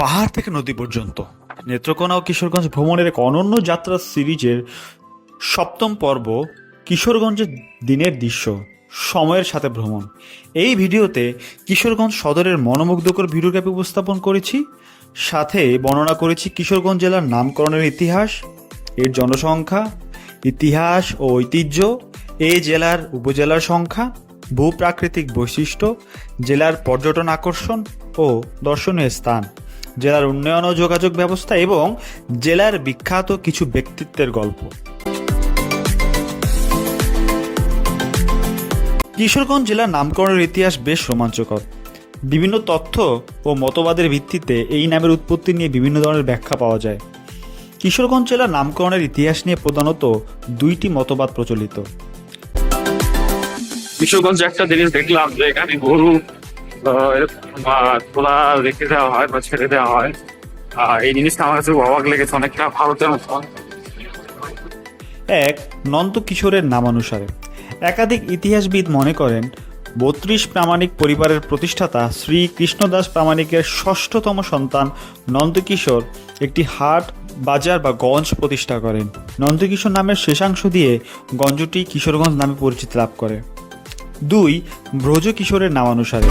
পাহাড় থেকে নদী পর্যন্ত। নেত্রকোনা ও কিশোরগঞ্জ ভ্রমণের এক অনন্য যাত্রা সিরিজের সপ্তম পর্ব কিশোরগঞ্জের দিনের দৃশ্য, সময়ের সাথে ভ্রমণ। এই ভিডিওতে কিশোরগঞ্জ সদরের মনোমুগ্ধকর ভিডিওগ্রাফি উপস্থাপন করেছি, সাথে বর্ণনা করেছি কিশোরগঞ্জ জেলার নামকরণের ইতিহাস, এর জনসংখ্যা, ইতিহাস ও ঐতিহ্য এই জেলার উপজেলার সংখ্যা, ভূপ্রাকৃতিক বৈশিষ্ট্য, জেলার পর্যটন আকর্ষণ ও দর্শনীয় স্থান। জেলার উন্নয়ন ও যোগাযোগ ব্যবস্থা এবং জেলার বিখ্যাত কিছু ব্যক্তিত্বের গল্প। কিশোরগঞ্জ জেলার নামকরণের ইতিহাস বেশ রোমাঞ্চকর। বিভিন্ন তথ্য ও মতবাদের ভিত্তিতে এই নামের উৎপত্তি নিয়ে বিভিন্ন ধরনের ব্যাখ্যা পাওয়া যায়। কিশোরগঞ্জ জেলার নামকরণের ইতিহাস নিয়ে প্রধানত দুইটি মতবাদ প্রচলিত। কিশোরগঞ্জে একটা জিনিস দেখলাম যে এখানে গরু আহ, এরকম, তোলা রেখে দেওয়া হয় বা ছেড়ে দেওয়া হয় আহ, এই জিনিসটা আমার কাছে অবাক লেগেছে অনেকটা ভারতের মতো এক নন্দ কিশোরের নামানুসারে। একাধিক ইতিহাসবিদ মনে করেন বত্রিশ প্রামাণিক পরিবারের প্রতিষ্ঠাতা শ্রী কৃষ্ণদাস প্রামাণিকের ষষ্ঠতম সন্তান নন্দকিশোর একটি হাট বাজার বা গঞ্জ প্রতিষ্ঠা করেন। নন্দকিশোর নামের শেষাংশ দিয়ে গঞ্জটি কিশোরগঞ্জ নামে পরিচিতি লাভ করে। দুই ব্রজ কিশোরের নামানুসারে।